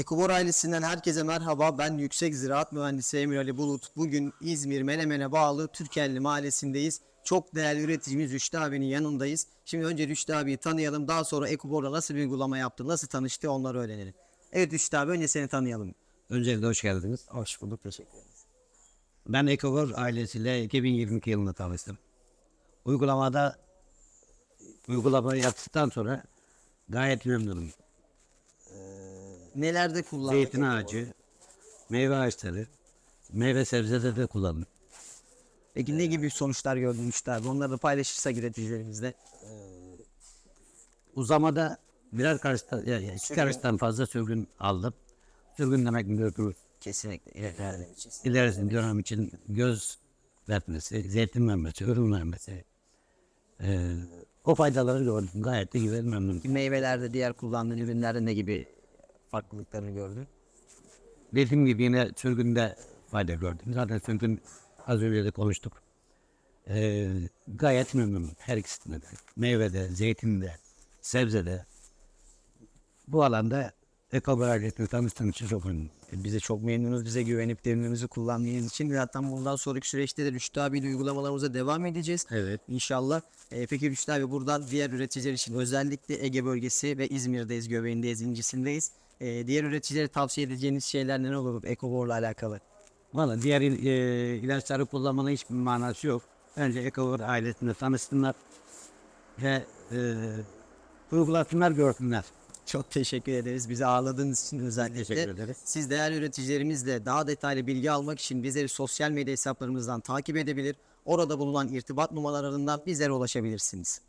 Ekobor ailesinden herkese merhaba. Ben Yüksek Ziraat Mühendisi Emir Ali Bulut. Bugün İzmir Menemen'e bağlı Türkelli Mahallesi'ndeyiz. Çok değerli üreticimiz Rüştü abinin yanındayız. Şimdi önce Rüştü abiyi tanıyalım. Daha sonra Ekobor'la nasıl bir uygulama yaptı, nasıl tanıştı onları öğrenelim. Evet Rüştü abi önce seni tanıyalım. Öncelikle hoş geldiniz. Hoş bulduk. Teşekkür ederiz. Ben Ekogor ailesiyle 2022 yılında tanıştım. Uygulamada uygulamayı yaptıktan sonra gayet memnunum. Nelerde kullandın? Zeytin ağacı, meyve ağaçları, meyve sebzede de kullandım. Peki ne gibi sonuçlar gördün Rüştü abi? Onları da paylaşırsak üreticilerimizle. Uzamada birer karıştan, ya, ya, iki karıştan fazla sürgün aldım. Sürgün demek müdür Kesinlikle. ileride için. ilerisi dönem için göz vermesi, zeytin vermesi, ürün vermesi. Ee, o faydaları gördüm. Gayet de güzel memnunum. Meyvelerde, diğer kullandığın ürünlerde ne gibi farklılıklarını gördün? Dediğim gibi yine sürgünde fayda gördüm. Zaten sürgün az önce de konuştuk. Ee, gayet memnunum her ikisinde de. Meyvede, zeytinde, sebzede. Bu alanda Eko ailesini tanıştığım için çok memnunum. E, Biz de çok memnunuz. Bize güvenip ürünümüzü kullandığınız için. Zaten bundan sonraki süreçte de Rüştü abiyle uygulamalarımıza devam edeceğiz. Evet. İnşallah. E, peki Rüştü abi buradan diğer üreticiler için özellikle Ege bölgesi ve İzmir'deyiz, göbeğindeyiz, incisindeyiz. E, diğer üreticilere tavsiye edeceğiniz şeyler neler olur Ekobor'la alakalı? Valla diğer il- e, ilaçları kullanmanın hiçbir manası yok. Önce Eko ailesinde tanışsınlar. Ve e, uygulasınlar, görsünler. Çok teşekkür ederiz. Bizi ağırladığınız için özellikle. Teşekkür ederiz. Siz değerli üreticilerimizle daha detaylı bilgi almak için bizleri sosyal medya hesaplarımızdan takip edebilir. Orada bulunan irtibat numaralarından bizlere ulaşabilirsiniz.